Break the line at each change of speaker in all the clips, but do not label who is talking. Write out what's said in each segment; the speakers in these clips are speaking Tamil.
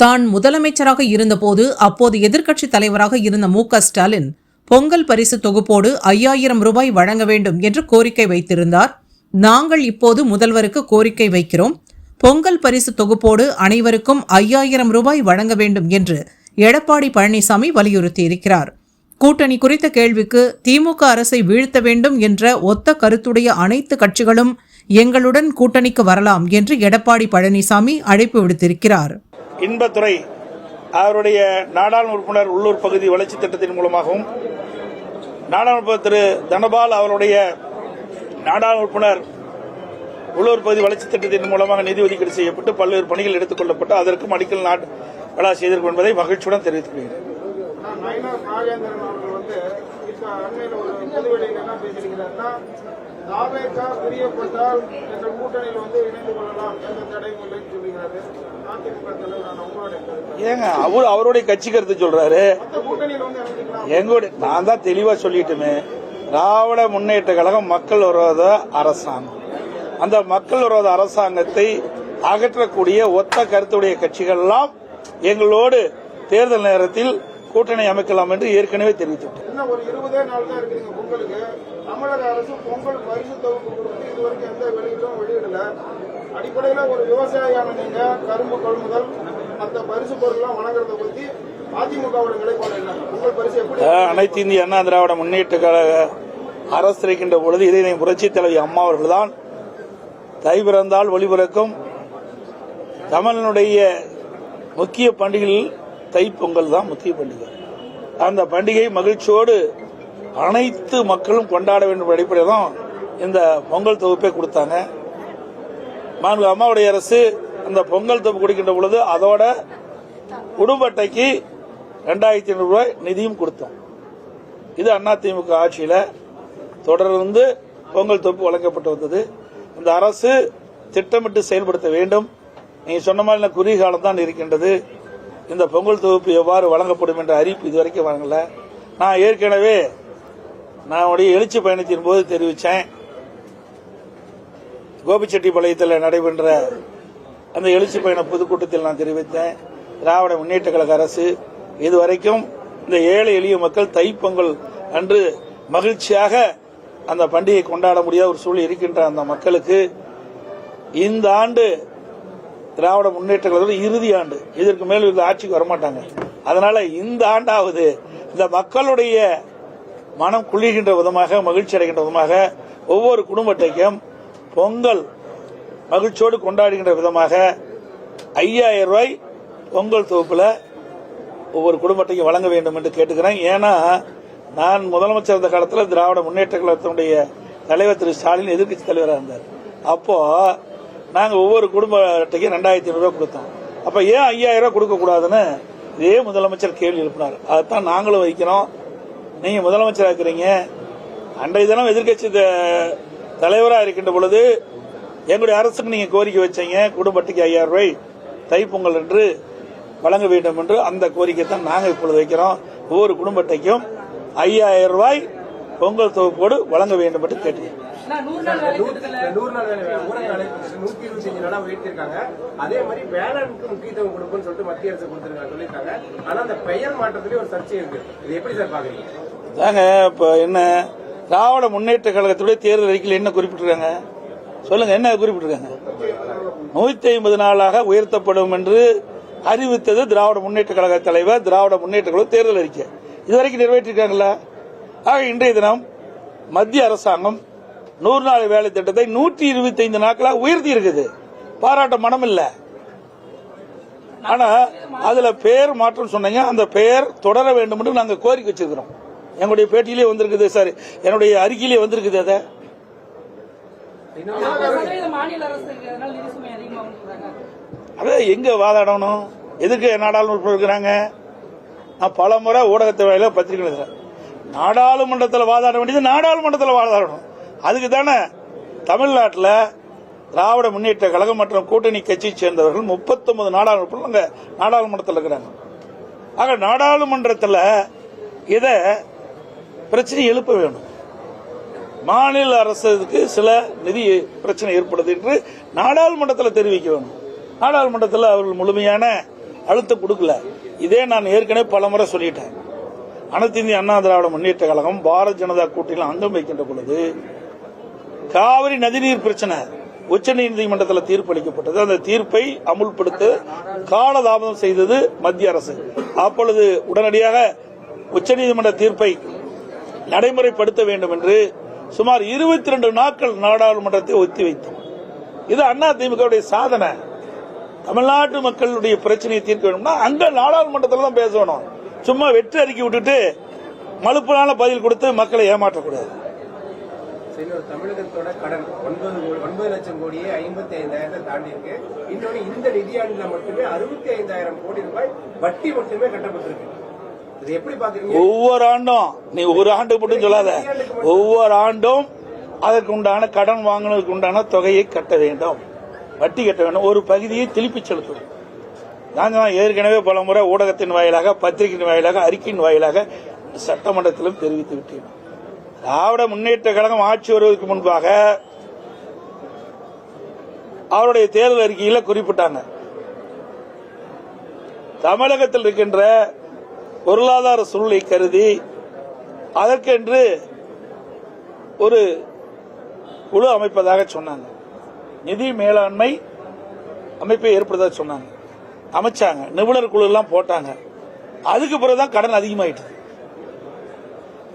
தான் முதலமைச்சராக இருந்தபோது அப்போது எதிர்க்கட்சித் தலைவராக இருந்த மு க ஸ்டாலின் பொங்கல் பரிசு தொகுப்போடு ஐயாயிரம் ரூபாய் வழங்க வேண்டும் என்று கோரிக்கை வைத்திருந்தார். நாங்கள் இப்போது முதல்வருக்கு கோரிக்கை வைக்கிறோம். பொங்கல் பரிசு தொகுப்போடு அனைவருக்கும் ஐயாயிரம் ரூபாய் வழங்க வேண்டும் என்று எடப்பாடி பழனிசாமி வலியுறுத்தியிருக்கிறார். கூட்டணி குறித்த கேள்விக்கு திமுக அரசை வீழ்த்த வேண்டும் என்ற ஒத்த கருத்துடைய அனைத்து கட்சிகளும் எங்களுடன் கூட்டணிக்கு வரலாம் என்று எடப்பாடி பழனிசாமி அழைப்பு விடுத்திருக்கிறார்.
இன்பத்துறை அவருடைய நாடாளுமன்ற உறுப்பினர் உள்ளூர் பகுதி வளர்ச்சி திட்டத்தின் மூலமாகவும் நாடாளுமன்ற திரு தனபால் அவருடைய நாடாளுமன்ற உறுப்பினர் உள்ளூர் பகுதி வளர்ச்சி திட்டத்தின் மூலமாக நிதி ஒதுக்கீடு செய்யப்பட்டு பல்வேறு பணிகள் எடுத்துக் கொள்ளப்பட்டு அதற்கும் அடிக்கல் நாட் விழா செய்திருக்கும் என்பதை மகிழ்ச்சியுடன் தெரிவித்துக் கொள்கிறேன்
நயினார் நாகேந்திரன் அவர்கள் வந்து இப்ப அண்மையில ஒரு பொதுவெளியில் என்ன பேசியிருக்கிறாருன்னா தாவேக்கா பிரியப்பட்டால் எங்கள் கூட்டணியில் வந்து இணைந்து கொள்ளலாம் எந்த தடையும் இல்லைன்னு சொல்லுகிறாரு அதிமுக தலைவரான உங்களுடைய கருத்து.
ஏங்க அவர் அவருடைய கட்சி கருத்து சொல்றாரு.
கூட்டணியில் வந்து இணைஞ்சிக்கலாம்.
எங்களுடைய நான் தான் தெளிவா சொல்லிட்டுமே திராவிட முன்னேற்ற கழகம் மக்கள் விரோத அரசாங்கம். அந்த மக்கள் விரோத அரசாங்கத்தை அகற்றக்கூடிய ஒத்த கருத்துடைய கட்சிகள் எங்களோடு தேர்தல் நேரத்தில் கூட்டணி அமைக்கலாம் என்று ஏற்கனவே
வெளியிடல. அடிப்படையில ஒரு விவசாயியான நீங்க கரும்பு கொள்முதல் மற்ற பரிசு பொருள்லாம் வழங்குறத பத்தி அதிமுகவோட நிலைப்பாடு என்ன? பொங்கல் பரிசு எப்படி
அஹ், அனைத்து இந்திய அண்ணா திராவிட முன்னேற்ற கழக அரசு இருக்கின்ற பொழுது இதனை புரட்சி தலைவி அம்மா அவர்கள்தான் தை பிறந்தால் ஒளிபிறக்கும் தமிழனுடைய முக்கிய பண்டிகையில் தைப்பொங்கல் தான் முக்கிய பண்டிகை. அந்த பண்டிகை மகிழ்ச்சியோடு அனைத்து மக்களும் கொண்டாட வேண்டும் அடிப்படையில் தான் இந்த பொங்கல் தொகுப்பை கொடுத்தாங்க. மாண்பு அம்மாவுடைய அரசு அந்த பொங்கல் தொகுப்பு கொடுக்கின்ற பொழுது அதோட குடும்ப அட்டைக்கு ரெண்டாயிரத்தி ஐநூறு ரூபாய் நிதியும் கொடுத்தோம். இது அதிமுக ஆட்சியில் தொடர்ந்து பொங்கல் தொகுப்பு வழங்கப்பட்டு வந்தது. இந்த அரசு திட்டமிட்டு செயல்படுத்த வேண்டும். நீங்க சொன்ன மாதிரி குறுகிய காலம் தான் இருக்கின்றது. இந்த பொங்கல் தொகுப்பு எவ்வாறு வழங்கப்படும் என்ற அறிவிப்பு இதுவரைக்கும் வழங்கல. நான் ஏற்கனவே நான் உடைய எழுச்சி பயணத்தின் போது தெரிவித்தேன் கோபிச்செட்டிப்பாளையத்தில் நடைபெற்ற அந்த எழுச்சி பயண பொதுக்கூட்டத்தில் நான் தெரிவித்தேன். திராவிட முன்னேற்ற கழக அரசு இதுவரைக்கும் இந்த ஏழை எளிய மக்கள் தைப்பொங்கல் அன்று மகிழ்ச்சியாக அந்த பண்டிகை கொண்டாட முடியாத ஒரு சூழல் இருக்கின்ற அந்த மக்களுக்கு இந்த ஆண்டு திராவிட முன்னேற்ற கழகத்தில் இறுதி ஆண்டு. இதற்கு மேல் இந்த ஆட்சிக்கு வரமாட்டாங்க. அதனால இந்த ஆண்டாவது இந்த மக்களுடைய மனம் குளிர்கின்ற விதமாக மகிழ்ச்சி அடைகின்ற விதமாக ஒவ்வொரு குடும்பத்தையும் பொங்கல் மகிழ்ச்சியோடு கொண்டாடுகின்ற விதமாக ஐயாயிரம் ரூபாய் பொங்கல் தொகுப்பில் ஒவ்வொரு குடும்பத்தையும் வழங்க வேண்டும் என்று கேட்டுக்கிறேன். ஏன்னா நான் முதலமைச்சர் இருந்த காலத்தில் திராவிட முன்னேற்ற கழகத்தினுடைய தலைவர் திரு ஸ்டாலின் எதிர்க்கட்சி தலைவராக இருந்தார். அப்போது நாங்கள் ஒவ்வொரு குடும்ப அட்டைக்கும் ரெண்டாயிரத்தி ஐநூறு கொடுத்தோம். அப்ப ஏன் ஐயாயிரம் ரூபாய் கொடுக்க கூடாதுன்னு இதே முதலமைச்சர் கேள்வி எழுப்பினார். அதைத்தான் நாங்களும் வைக்கிறோம் நீங்க முதலமைச்சராக இருக்கிறீங்க. அன்றைய தினம் எதிர்க்கட்சி த- இருக்கின்ற பொழுது எங்களுடைய அரசுக்கு நீங்க கோரிக்கை வச்சீங்க. குடும்பத்துக்கு ஐயாயிரம் ரூபாய் தைப்பொங்கல் என்று வழங்க வேண்டும் என்று அந்த கோரிக்கை தான் நாங்கள் இப்பொழுது வைக்கிறோம். ஒவ்வொரு குடும்பத்தைக்கும் ஐயாயிரம் ரூபாய் பொங்கல் தொகுப்போடு வழங்க வேண்டும் என்று கேட்டுக்கிறேன்
நூறு நாள் வேலை ஊரக வேலை திட்டத்தை நூத்தி இருபத்தி அஞ்சு நாளா உயர்த்திருக்காங்க அதே மாதிரி வேளாண்க்கு முக்கியத்துவம் கொடுக்கும்னு சொல்லிட்டு மத்திய அரசு கொடுத்திருக்காங்க சொல்லியிருக்காங்க. ஆனா அந்த பெயர் மாற்றத்திலே ஒரு சர்ச்சை இருக்கு. இது எப்படி சார் பாக்குறீங்க?
தாங்க இப்ப என்ன திராவிட முன்னேற்ற கழகத்துடைய தேர்தல் அறிக்கையில் என்ன குறிப்பிட்டிருக்காங்க? சொல்லுங்க என்ன குறிப்பிட்டிருக்காங்க? நூத்தி ஐம்பது நாளாக உயர்த்தப்படும் என்று அறிவித்தது திராவிட முன்னேற்ற கழக தலைவர் திராவிட முன்னேற்ற கழக தேர்தல் அறிக்கை. இதுவரைக்கும் நிறைவேற்றிருக்காங்களா ஆக இன்றைய தினம் மத்திய அரசாங்கம் நூறு நாள் வேலை திட்டத்தை நூற்றி இருபத்தி ஐந்து நாட்களாக உயர்த்தி இருக்குது. பாராட்ட மனம் இல்ல. ஆனா அதுல பெயர் மாற்றம் சொன்னீங்க. அந்த பெயர் தொடர வேண்டும் என்று நாங்க கோரிக்கை வச்சிருக்கிறோம். எங்களுடைய பேட்டியிலே வந்திருக்குது சார். என்னுடைய அறிக்கையிலே வந்திருக்குது அதை. அதே எங்க வாதாடணும்? எதுக்கு நாடாளுமன்ற இருக்கிறாங்க? நான் பல முறை ஊடகத்தை வாயில பத்திரிகை எழுதுறேன் நாடாளுமன்றத்தில் வாதாட வேண்டியது நாடாளுமன்றத்தில் வாதாடணும். அதுக்கு தானே தமிழ்நாட்டில் திராவிட முன்னேற்ற கழகம் மற்றும் கூட்டணி கட்சியை சேர்ந்தவர்கள் 39 நாடாளுமன்ற நாடாளுமன்றத்தில் இருக்கிறாங்க. ஆக நாடாளுமன்றத்தில் இதை பிரச்சனை எழுப்ப வேணும். மாநில அரசுக்கு சில நிதி பிரச்சனை ஏற்படுது என்று நாடாளுமன்றத்தில் தெரிவிக்க வேணும். நாடாளுமன்றத்தில் அவர்கள் முழுமையான அழுத்தம் கொடுக்கல. இதே நான் ஏற்கனவே பலமுறை சொல்லிட்டேன். அனைத்து இந்திய அண்ணா திராவிட முன்னேற்ற கழகம் பாரதிய ஜனதா கூட்டணியில் அங்கம் வைக்கின்ற பொழுது காவிரி நதிநீர் பிரச்சனை உச்ச நீதிமன்றத்தில் தீர்ப்பு அளிக்கப்பட்டது அந்த தீர்ப்பை அமுல்படுத்த காலதாமதம் செய்தது மத்திய அரசு. அப்பொழுது உடனடியாக உச்சநீதிமன்ற தீர்ப்பை நடைமுறைப்படுத்த வேண்டும் என்று சுமார் இருபத்தி ரெண்டு நாட்கள் நாடாளுமன்றத்தை ஒத்திவைத்தோம் இது அண்ணா திமுகவுடைய சாதனை. தமிழ்நாட்டு மக்களுடைய பிரச்சனையை தீர்க்க வேணும்னா அங்க நாடாளுமன்றத்தில் தான் பேசணும். சும்மா வெற்றி அறிக்கை விட்டுட்டு மலுப்பலான பதில் கொடுத்து மக்களை ஏமாற்றக்கூடாது.
சரி, இன்னொரு தமிழகத்தோட கடன் ஒன்பது கோடி- ஒன்பது லட்சம் கோடியே ஐம்பத்தி ஐந்தாயிரத்தை தாண்டி இருக்கு இன்னொன்னு இந்த நிதியாண்டுல மட்டுமே அறுபத்தி ஐந்தாயிரம் கோடி ரூபாய் வட்டி மட்டுமே கட்டப்பட்டிருக்கு. இது எப்படி பாக்குறீங்க
ஒவ்வொரு ஆண்டும் நீ ஒரு ஆண்டு மட்டும் சொல்லாத. ஒவ்வொரு ஆண்டும் அதற்கு உண்டான கடன் வாங்கினதுக்கு உண்டான தொகையை கட்ட வேண்டும். வட்டி கட்ட வேண்டும். ஒரு பகுதியை திருப்பி செலுத்தணும். நாங்கள் தான் ஏற்கனவே பல முறை ஊடகத்தின் வாயிலாக பத்திரிகையின் வாயிலாக அறிக்கையின் வாயிலாக சட்டமன்றத்திலும் தெரிவித்து விட்டேன். திராவிட முன்னேற்ற கழகம் ஆட்சி வருவதற்கு முன்பாக அவருடைய தேர்தல் அறிக்கையில் குறிப்பிட்டாங்க. தமிழகத்தில் இருக்கின்ற பொருளாதார சூழ்நிலை கருதி அதற்கென்று ஒரு குழு அமைப்பதாக சொன்னாங்க. நிதி மேலாண்மை அமைப்பை ஏற்படுத்ததாக சொன்னாங்க. அமைச்சாங்க. நிபுணர் குழு எல்லாம் போட்டாங்க. அதுக்கு பிறகுதான் கடன் அதிகமாயிட்டு.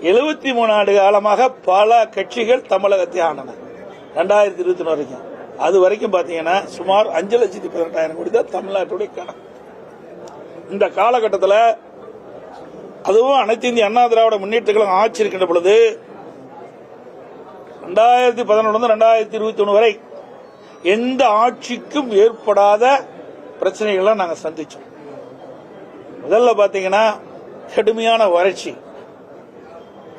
எழுபத்தி மூணு ஆண்டு காலமாக பல கட்சிகள் தமிழகத்தை ஆண்டன. ரெண்டாயிரத்தி இருபத்தி வரைக்கும். அது வரைக்கும் பாத்தீங்கன்னா சுமார் அஞ்சு லட்சத்தி பதினெட்டாயிரம் கோடி தான் தமிழ்நாட்டுடைய கடன். இந்த காலகட்டத்தில் அதுவும் அனைத்து இந்திய அண்ணா திராவிட முன்னேற்றங்களும் ஆட்சி இருக்கின்ற பொழுது ரெண்டாயிரத்தி பதினொன்று ரெண்டாயிரத்தி இருபத்தி ஒன்று வரை எந்த ஆட்சிக்கும் ஏற்படாத பிரச்சனைகள்லாம் நாங்கள் சந்திச்சோம். முதல்ல பார்த்தீங்கன்னா கடுமையான வறட்சி.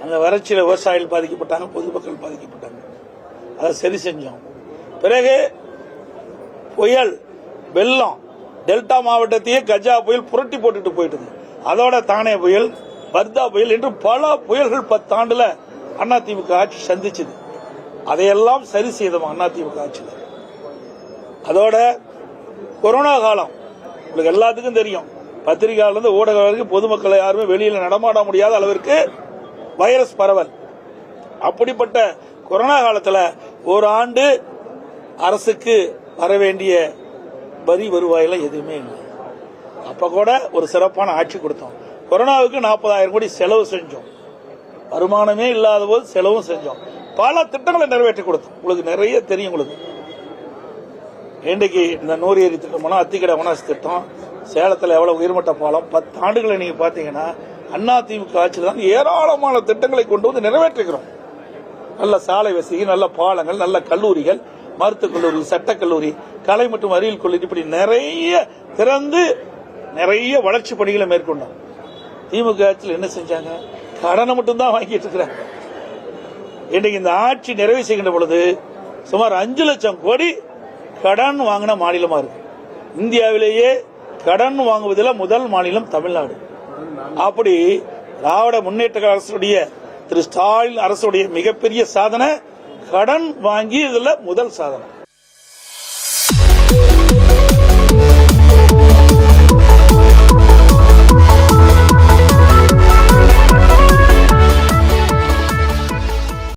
அந்த வறட்சியில் விவசாயிகள் பாதிக்கப்பட்டாங்க பொதுமக்கள் பாதிக்கப்பட்டாங்க. அதை சரி செஞ்சோம். பிறகு புயல் வெள்ளம் டெல்டா மாவட்டத்தையே கஜா புயல் புரட்டி போட்டுட்டு போயிட்டது. அதோட தானே புயல் பர்தா புயல் என்று பல புயல்கள் பத்தாண்டுல அதிமுக ஆட்சி சந்திச்சது. அதையெல்லாம் சரி செய்தோம் அதிமுக ஆட்சியில் அதோட கொரோனா காலம். உங்களுக்கு எல்லாத்துக்கும் தெரியும். பத்திரிகையாளர் ஊடக வரைக்கும் பொதுமக்களை யாருமே வெளியில் நடமாட முடியாத அளவிற்கு வைரஸ் பரவல். அப்படிப்பட்ட கொரோனா காலத்தில் ஒரு ஆண்டு அரசுக்கு வர வேண்டிய வரி வருவாயெல்லாம் எதுவுமே இல்லை. அப்போ கூட ஒரு சிறப்பான ஆட்சி கொடுத்தோம். கொரோனாவுக்கு நாற்பதாயிரம் கோடி செலவு செஞ்சோம். வருமானமே இல்லாத போது செலவும் செஞ்சோம். பல திட்டங்களை நிறைவேற்றி கொடுத்தோம். உங்களுக்கு நிறைய தெரியும் உங்களுக்கு. இன்றைக்கு இந்த நூறு ஏரி திட்டம் மூலம் அத்திக்கடை வனாஸ் திட்டம் சேலத்தில் எவ்வளவு உயர்மட்ட பாலம் பத்து ஆண்டுகளை நீங்க பாத்தீங்கன்னா அண்ணா திமுக ஆட்சியில் தான் ஏராளமான திட்டங்களை கொண்டு வந்து நிறைவேற்றுகிறோம் நல்ல சாலை வசதி நல்ல பாலங்கள் நல்ல கல்லூரிகள் மருத்துவக் கல்லூரி சட்டக் கல்லூரி கலை மற்றும் அறிவியல் கல்லூரி இப்படி நிறைய திறந்து நிறைய வளர்ச்சி பணிகளை மேற்கொண்டோம். திமுக ஆட்சியில் என்ன செஞ்சாங்க? கடனை மட்டும்தான் வாங்கிட்டு இருக்கிறாங்க. இன்றைக்கு இந்த ஆட்சி நிறைவு செய்கின்ற பொழுது சுமார் அஞ்சு லட்சம் கோடி கடன் வாங்கின மாநிலமா இருக்கு. இந்தியாவிலேயே கடன் வாங்குவதில் முதல் மாநிலம் தமிழ்நாடு. அப்படி திராவிட முன்னேற்ற அரசுடைய திரு ஸ்டாலின் அரசுடைய மிகப்பெரிய சாதனை கடன் வாங்கி இதுல முதல் சாதனை.